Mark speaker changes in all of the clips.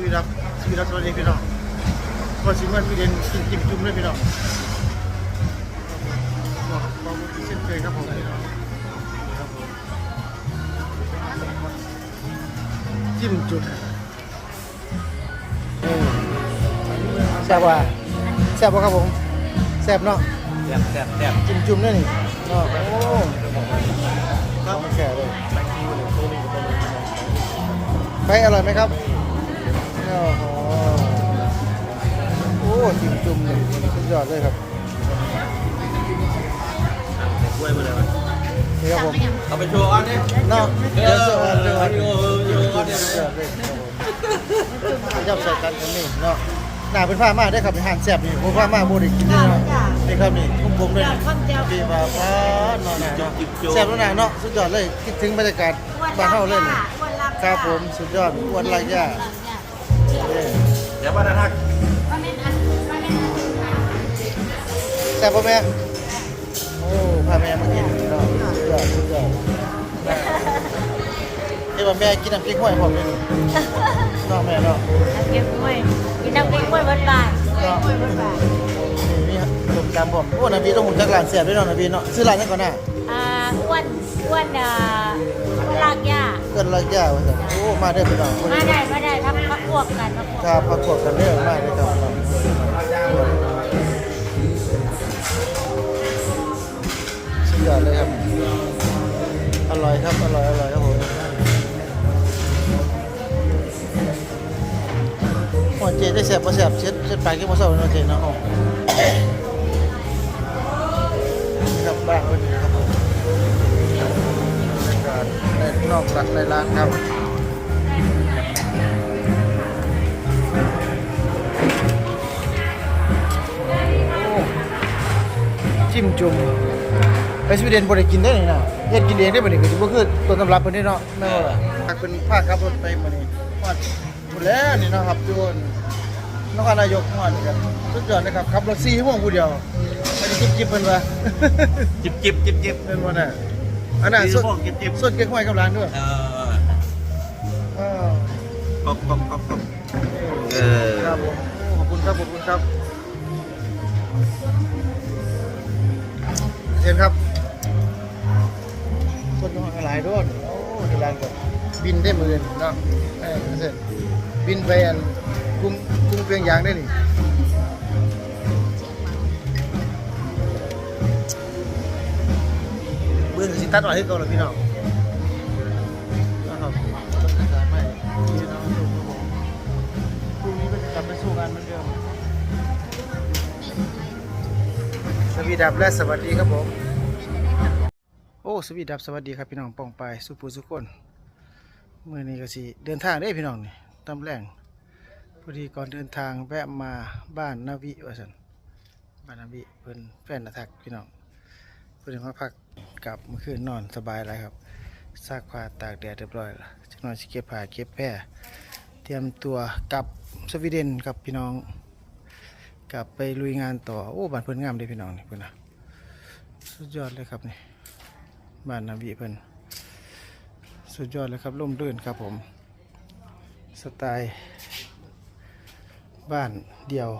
Speaker 1: สวีดับสวีดับสวัสดีพี่น้องพอสิมันพี่เด่นกินจิ้มจุ่มเลยพี่น้องบอกบอกเช่นเคยครับผมพี่น้องครับผมจิ้มจุ่มเออแซ่บว่ะแซ่บว่ะครับผมแซ่บเนาะ
Speaker 2: แซ่บแซ่บแซ่บ
Speaker 1: จิ้มจุ่มด้วยนี่เนาะโอ้ครับแก่เลยไปอร่อยไหมครับ โอ้โหโอ้จิ้มจุ่มเลยสุดยอดเลยครับ
Speaker 2: กล้วยมาเลยวะ
Speaker 1: นี่ครับผม
Speaker 2: เอาไปโชว์อันนี้
Speaker 1: เนาะ
Speaker 2: เอ
Speaker 1: เดี๋ยว
Speaker 2: อ
Speaker 1: เสิร์ฟเดี๋ยว
Speaker 2: เอา
Speaker 1: เสิ
Speaker 2: ไป
Speaker 1: ร์ฟ
Speaker 2: โชว์โชว์อันนี้
Speaker 1: สุดยจับผมยับใส่กันกันนี่เนาะหน้าเป็นผ้ามากได้ครับเป็นห่านแซ่บนี่ผมผ้ามากโมไดิกินนี่เนาะนี่ครับนี่ผมผมเลยนี่ดีมาฟ้านอนเนาะแซ่บแล้วนะเนาะสุดยอดเลยคิดถึงบรรยากาศบ้านเฮาเลยนี่ครับผมสุดยอดอ้วนไรย่า เอ้ย
Speaker 2: เดี๋ยวมาทัก
Speaker 1: แซ่บป่ะแม่ โอ้พาแม่มากินเนาะสุดยอดสุดยอดเอ้ยว่าแม่กินน้ำพริกห้วยผมเลยนี่เนาะแม่เนาะ
Speaker 3: เก็บกล้วยกินน้ำพริกกล้วยบนบ่าย
Speaker 1: เนาะนี่มีต้มจำผมโอ้นาบีต้องหุ่นจักรหลานเสียบด้วยเนาะนาบีเนาะซื้อร้านนี้ก่อนนะ
Speaker 3: อ่าอ้วนอ้วนอ่าอ้วนลากหญ้า
Speaker 1: เกินรักย่าว่าซั่นโอ้มาได้อพี่น้องคน
Speaker 3: มา
Speaker 1: นี้
Speaker 3: ได้มาได้ทับพักพวกกันพักพวก
Speaker 1: ครับประกวดกันเด้อมาได้อครับพี่น้องสุดยอดเลยครับ อร่อยครับ อร่อย อร่อยครับผมหัวเจได้แสบบ่แสบเช็ดเช็ดปากกินบ่เศร้าเนาะเจเนาะอ๋อนี่ครับบ้านเพิ่นนี่ครับผมบรรยากาศในนอกร้านในร้านครับ จิ้มจุ่มไปสวีเดนบ่ได้กินได้นี่นะเฮ็ดกินเองได้บ่นี่ก็สิบ่คือต้นตำรับเพิ่นนี่เนาะแม่นบ่ล่ะหากเป็นภาคขับรถไปมื้อนี้ฮอดพุ่นแล้วนี่เนาะครับโยนนครนายกฮอดนี่ครับสุดยอดเลยครับขับรถ4ชั่วโมงผู้เดียวไม่ได้จิบๆเพิ่นว่า
Speaker 2: จิบจิบจิบจิบ
Speaker 1: แม่นบ่น่ะอันน่ะ
Speaker 2: สี่
Speaker 1: สุ
Speaker 2: ชั่
Speaker 1: ด
Speaker 2: วโมงจิบๆ
Speaker 1: สุดเก๊กฮวยกับร้านด้วย
Speaker 2: เออ
Speaker 1: อ้าว
Speaker 2: ก๊อกก๊อกก๊อกก๊อกเออ
Speaker 1: ครับผมโอ้ขอบคุณครับขอบคุณครับเชิญครับคนห้องหลายด้วยโอ้ดีแลนด์ก็บินได้หมื่นเนาะเออเสร็จบินไปอันกรุงกรุงเพียงยางได้นี่เบื้องสิตัดไว้ให้ก่อนเลยพี่น้องนะครับ ต้องการไม่ที่น้องสู้ครับพรุ่งนี้ก็จะกลับไปสู้งานเหมือนเดิมสวีดับและสวัสดีครับผม โอ้สวีดับสวัสดีครับพี่น้องปองไปสุภูสุคนเมื่อนี้ก็สิเดินทางได้พี่น้องนี่ตำแรงพอดีก่อนเดินทางแวะมาบ้านนาวิวสันบ้านนาวิเพิ่นแฟนนาทักพี่น้องเพิ่นมาพักกลับเมื่อคืนนอนสบายไรครับซากผ้าตากแดดเรียบร้อยแล้ว หน่อยสิเก็บผ้าเก็บแพร่เตรียมตัวกลับสวีเดนครับพี่น้อง กลับไปลุยงานต่อ โอ้บ้านเพิ่นงามเด้พี่น้องนี่เพิ่นนะสุดยอดเลยครับนี่บ้านนาวีเพิ่นสุดยอดเลยครับร่มรื่นครับผมสไตล์บ้านเดียว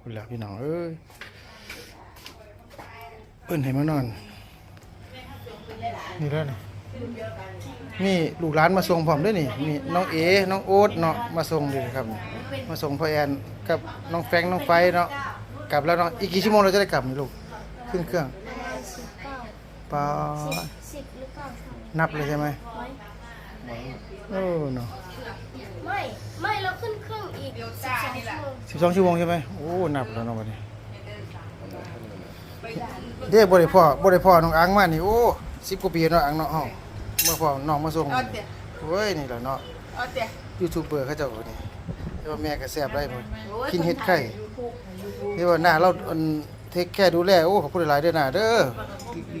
Speaker 1: คุณแล้วพี่น้องเอ้ยเพิ่นให้มานอนนี่แล้วนี่ นี่ลูกหลานมาส่งผมด้วยนี่นี่น้องเอ น้องโอ๊ตเนาะมาส่งเลยครับนี่มาส่งพ่อแอนกับน้องแฟรงค์น้องไฟเนาะกลับแล้วเนาะอีกกี่ชั่วโมงเราจะได้กลับนี่ลูกขึ้นเครื่องปา
Speaker 3: สิบหรือเปล่า
Speaker 1: นับเลยใช่ไหมโอ้เนาะ
Speaker 3: ไม่ไม่เราขึ้นเครื่องอีกสิบสองชั่วโมง
Speaker 1: สิบสองชั่วโมงใช่ไหมโอ้นับแล้วเนาะวันนี้เด้บ่ได้พ่อบ่ได้พ่อน้องอังมานี่โอ้สิบกว่าปีเนาะอังเนาะ เฮาเมื่อพ่อน้องมาส่งโอ้ยนี่แหละเนาะ
Speaker 4: เอาแต่
Speaker 1: ยูทูบเบอร์เขาเจ้าก็นี่แต่ว่าแม่ก็แซ่บได้หมดกินเห็ดไข่นี่ว่าหน้าเราอันเทคแค่ดูแลโอ้ขอบคุณหลายๆเด้อหน้าเด้อ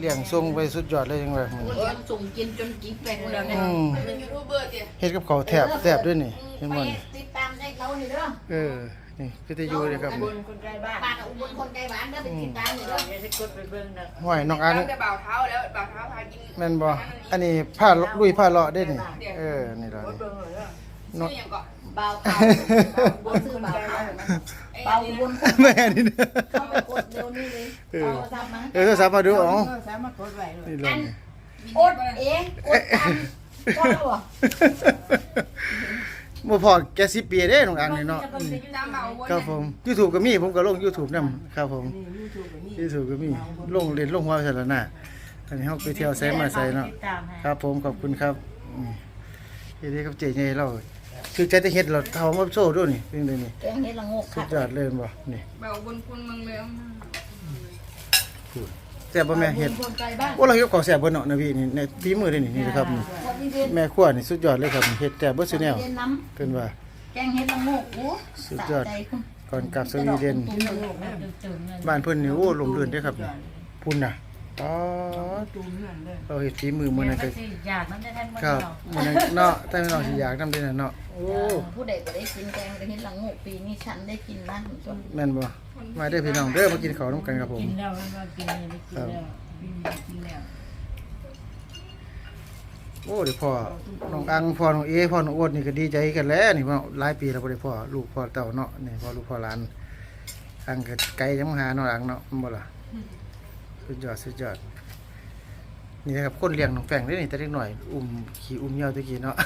Speaker 1: เลี้ยงส่งไปสุดยอดเลยจังว่าอืม
Speaker 4: ส่งกินจนกิ๊กแปลกแล้วเนี่ย
Speaker 1: อืม
Speaker 4: เป็นยูทูบเบอร์เตี่ย
Speaker 1: เฮ็ดกับเขาวแทบแซ่บด้วยนี่เห็นบ่นี่
Speaker 4: นี่เด้อ
Speaker 1: เออ นี่พิทยุเลยครับ
Speaker 4: บนคนใกล้บ้านบ้านอุบลคนใกล้บ้านเด้อไปติดตามนี่เด้ออย่าได้กดไปเบิ่งนะ
Speaker 1: ห้อยน้องอัง
Speaker 4: ตั้งแต่บ่าวเท้าแล้วบ่าวเท้าพากิน
Speaker 1: แม่นบ่อันนี้ผ้าลุยผ้าเลาะได้นี่ เออ นี่ล่ะนี่
Speaker 4: เบิ่งเลยเด้อ
Speaker 1: น้อง
Speaker 4: ชื่อหยังก็เบาเบาบนซื้อเบาเบาเบาบน
Speaker 1: แม่นี่นะ
Speaker 4: เข้าไปกดเร็วนี่เลยเอาทำมา
Speaker 1: เออโทรศัพท์มาดูอ๋อ
Speaker 5: สามารถกดไว้เลย
Speaker 1: นี่เลย
Speaker 4: อดเองกดตังก็เอาอะ
Speaker 1: บ่พอแกสิปีเด้น้องอังนี่เนาะอืมครับผม YouTube ก็มีผมก็ลง YouTube นำครับผม
Speaker 5: นี่ยูทูบนี่
Speaker 1: YouTube ก็มีลงเล่นลงหัวสารน่ะอันนี้เฮาไปเที่ยวไสมาไสเนาะครับผมขอบคุณครับอืมเฮ็ดให้กับเจ๊ใหญ่เราคือใจจะเฮ็ดเราเฮามาโซ่ด้วยนี่เป็นไดนี่
Speaker 4: แกงเห็ดละงก
Speaker 1: สุ
Speaker 4: ค่ะ
Speaker 1: ดยอดเลยบ่นี่
Speaker 6: แบบบนคุณมึงเลยเอามา
Speaker 1: แซ่บบ่แม่เฮ็ด
Speaker 4: คนไกลบ้าน
Speaker 1: โอ้เราเฮ็ดของแซ่บเบิดเนาะนะพี่นี่ในฝีมือเด้นี่นี่นะครับนี่
Speaker 4: คนที่เรียน
Speaker 1: แม่ครัวนี่สุดยอดเลยครับเฮ็ดแซ่บเบิดซุแนว
Speaker 4: เรียนน้
Speaker 1: เพิ่นว่าำ
Speaker 4: แกงเห็ดละงกโอ้
Speaker 1: สุดยอด
Speaker 4: สะใจคุณ
Speaker 1: ก่อนกลับสวีเดนบ้านเพิ่นนี่โอ้ลมลื่นเด้อครับนี่พุ่นน่ะอ๋อ
Speaker 5: ตูมนั่นเลย
Speaker 1: เราเฮ็ดฝีมือมื้อนั้นก็
Speaker 7: อยากมันได้แทนมัน
Speaker 1: ครับมื้อนั้นเนาะแต่น้องสิอยากนำเด้อเนาะโอ้
Speaker 4: ผู้ใดก็ได้กินแกงเห็ดละงกปีนี้ฉันได้กินบ้างคุณผู้ชม
Speaker 1: แม่นบ่ มาเด้อพี่น้องเด้อมากินข้าวนำกันครับผม
Speaker 7: กินแล้วมันก็กินเลยกินแล้วกินแล้ว
Speaker 1: โอ้เดี๋ยวพ่อน้องอังพ่อน้องเอพ่อน้องโอ๊ตนี่ก็ดีใจกันแล้วนี่พ่อหลายปีแล้วบ่ได้พ่อลูกพ่อเต้าเนาะนี่พ่อลูกพ่อหลานอังก็ไกลจังมาหาน้องอังเนาะแม่นบ่ล่ะสุดยอดสุดยอดนี่นะครับคนเลี้ยงน้องแป้งเด้อนี่แต่เด็กหน่อย อุ้มขี่อุ้มเหยาวตะกี้เนาะ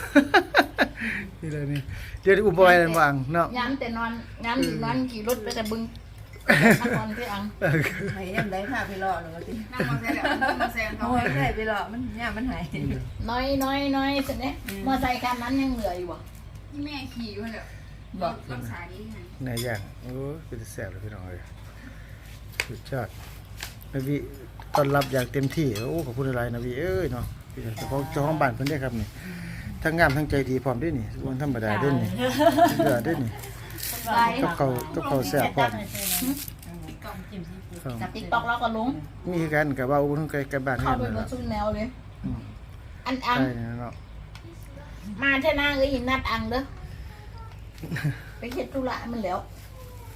Speaker 1: นี่เลยนี่เดี๋ยวนี้อุ้มบ่ไหวแล้วบ่อังเนาะ
Speaker 4: ย้ำแต่นอนย้ำนอนขี่รถไปแต่บึง นครพี่อัง
Speaker 1: เออ
Speaker 5: ให้ยังได้ค่ะไปรอหนูก็ติ
Speaker 6: นั่งมอเตอร์ไซค์แล้วนั่งมอเตอร์ไซค์เขา
Speaker 5: โอ้ยได้ไปรอมันเนี่ยมันหาย
Speaker 4: น้อยน้อยน้อยเสร็จเนี่ยมอไซค์คันนั้นยังเหลืออยู่บ่
Speaker 6: ที่แม่ขี่อยู่เลย
Speaker 4: บอก
Speaker 6: รักษาดีไง
Speaker 1: นายย่างโอ้ยเป็นแซ่บเลยพี่น้องเอ้ยสุดยอดนบีต้อนรับอย่างเต็มที่โอ้ขอบคุณหลายๆนบีเอ้ยเนาะพี่เจ้าของเจ้าของบ้านเพิ่นได้อครับนี่ทั้งงามทั้งใจดีพร้อมเด้วยนี่วันธรรมดาเด้วยนี่สุดยอดเด้วยนี่
Speaker 4: ไป
Speaker 1: กับเขาวกับเขาวแซ่บพร้อม
Speaker 7: กล่องจิ้มซีฟู้ด
Speaker 1: ครับ
Speaker 4: กับติ๊กต็อกแล้วก็ลง
Speaker 1: มีคือกันกับว่าอุ้นใกล้กับบ้าน
Speaker 4: เข้า
Speaker 1: เฮือน
Speaker 4: ไป
Speaker 1: นั่น
Speaker 4: บ
Speaker 1: แห
Speaker 4: น
Speaker 1: ละ
Speaker 4: ชุนแนวเลย
Speaker 1: อืม
Speaker 4: อันอัง
Speaker 1: ใช่นี่เนาะ
Speaker 4: มาเท่านาเอ้ยนัดอังเด้อ ไปเฮ็ดธุระมันแล้ว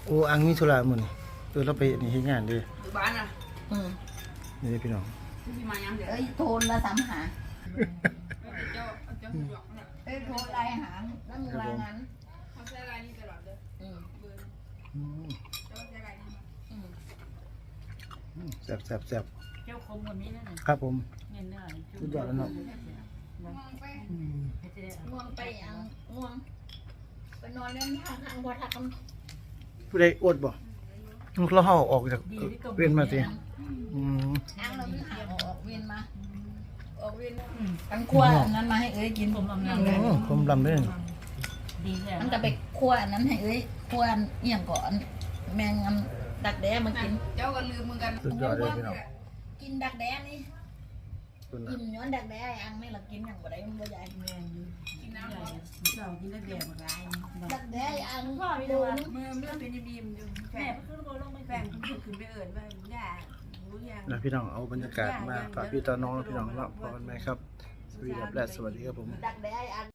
Speaker 1: โอ้อังมีธุระมื้อนี่เออเราไปนี่เฮ็ดงานเด้อ
Speaker 6: อยู่บ้านอะ
Speaker 4: อืม
Speaker 1: นี่เด้อพี่น้อง
Speaker 6: ที่มายังเดี๋ยว
Speaker 4: เอ้ยโทรละสามหา
Speaker 6: เจ้าเจ้าหยอกเนี่ย
Speaker 4: เอ้ยโทรไลน์หาแล้วมึงรายงาน
Speaker 6: เขาใช้ลายนี้ตลอดเลย
Speaker 4: อืม
Speaker 6: เบอร์
Speaker 1: อืม
Speaker 6: เจ้าใช้ลายนี้
Speaker 4: อืม
Speaker 1: อืม แซ่บแซ่บแซ่บ
Speaker 7: เจ้าคมคนนี้นั่นน่ะ
Speaker 1: ครับผม
Speaker 7: เงินเนื้อ
Speaker 1: สุดยอดแล้วเนาะ
Speaker 6: มองไป
Speaker 1: อืม
Speaker 4: ง่วงไปอังง่วงไปนอนเล่นทางทางพอทักกัน
Speaker 1: ผู้ใดอดบ่เราเฮาออกจากเวียนมาติอืม
Speaker 4: อังเราไม่หาออกเวียนมา ออกเวียนอังคั่วอันนั้นมาให้เอ้ยกิน
Speaker 7: ผมลำ
Speaker 1: อื
Speaker 7: ลำ
Speaker 1: มผมลำเด้อ
Speaker 7: ดีแล้ว
Speaker 4: มันก็ไปคั่วอันนั้นให้เอ้ยคั่วอันเอี่ยงก่อน แมงอัน ดักแด้มากิน
Speaker 6: เจ้าก็ลืมมึงกัน
Speaker 1: สุดยอดเลยพี่น้อง
Speaker 4: กินดักแด้นี่
Speaker 1: คุณน่ะ
Speaker 4: กินย้อนดักแด้ไอ้อังไม่ละกินอย่างบ่ได้มันบ่ใหญ่
Speaker 5: แม่อยู่
Speaker 6: กินน้ำหมด
Speaker 5: เจ้ากินได้แดดหมดไร
Speaker 4: ดักแด้ไอ้อังพ่อไปดู
Speaker 5: มือมันเป็นบีมอยู่แฟ
Speaker 7: แม่
Speaker 5: น
Speaker 7: ก็ขึ้นโบลงไป
Speaker 5: แฟนขึ้นขึ้นไปเอิญว่าย่ารู้ยัง
Speaker 1: นะพี่น้องเอาบรรยากาศมาฝากพี่ตอนน้องและพี่น้องเนาะพบกันใหม่ครับสวัสดีครับและสวัสดีครับผม
Speaker 4: ดักแด้ไอ้อัง